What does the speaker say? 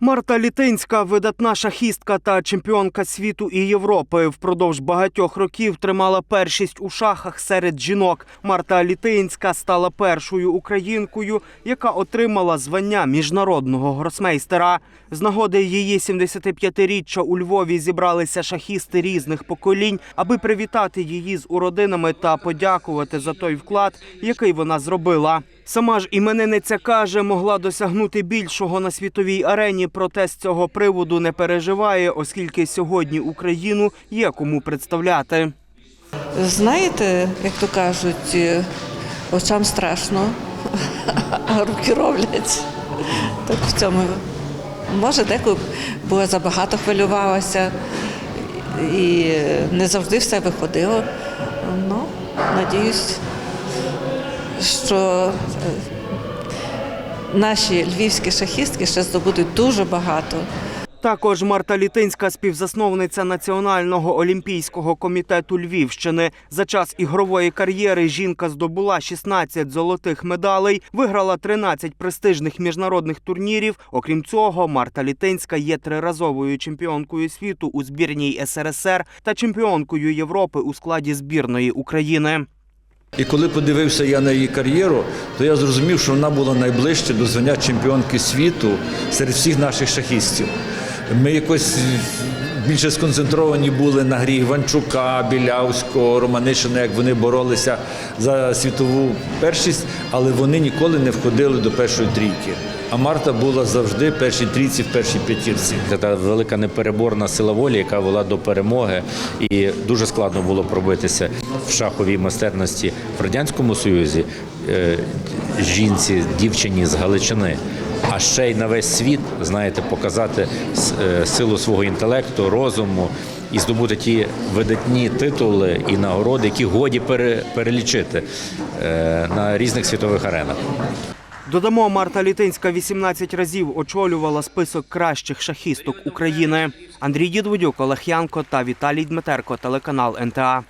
Марта Літинська, видатна шахістка та чемпіонка світу і Європи, впродовж багатьох років тримала першість у шахах серед жінок. Марта Літинська стала першою українкою, яка отримала звання міжнародного гросмейстера. З нагоди її 75-річчя у Львові зібралися шахісти різних поколінь, аби привітати її з уродинами та подякувати за той вклад, який вона зробила. Сама ж іменинниця каже, могла досягнути більшого на світовій арені, проте з цього приводу не переживає, оскільки сьогодні Україну є кому представляти. Знаєте, як то кажуть, е, очам страшно, а руки роблять. Так в цьому. Може, деколи бо забагато хвилювалася і не завжди все виходило. Ну, надіюсь, що е, наші львівські шахістки ще здобудуть дуже багато. Також Марта Літинська, співзасновниця Національного олімпійського комітету Львівщини. За час ігрової кар'єри жінка здобула 16 золотих медалей, виграла 13 престижних міжнародних турнірів. Окрім цього, Марта Літинська є триразовою чемпіонкою світу у збірній СРСР та чемпіонкою Європи у складі збірної України. І коли подивився я на її кар'єру, то я зрозумів, що вона була найближче до звання чемпіонки світу серед всіх наших шахістів. Ми якось більше сконцентровані були на грі Іванчука, Білявського, Романишина, як вони боролися за світову першість, але вони ніколи не входили до першої трійки. А Марта була завжди в першій трійці, в першій п'ятірці. Це та велика непереборна сила волі, яка вела до перемоги, і дуже складно було пробитися в шаховій майстерності в радянському союзі е, жінці, дівчині з Галичини. А ще й на весь світ, знаєте, показати е, силу свого інтелекту, розуму і здобути ті видатні титули і нагороди, які годі пере- перелічити е, на різних світових аренах. Додамо, Марта Літинська 18 разів очолювала список кращих шахісток України. Андрій Дідводюк, Олег Янко та Віталій Дмитерко, телеканал НТА.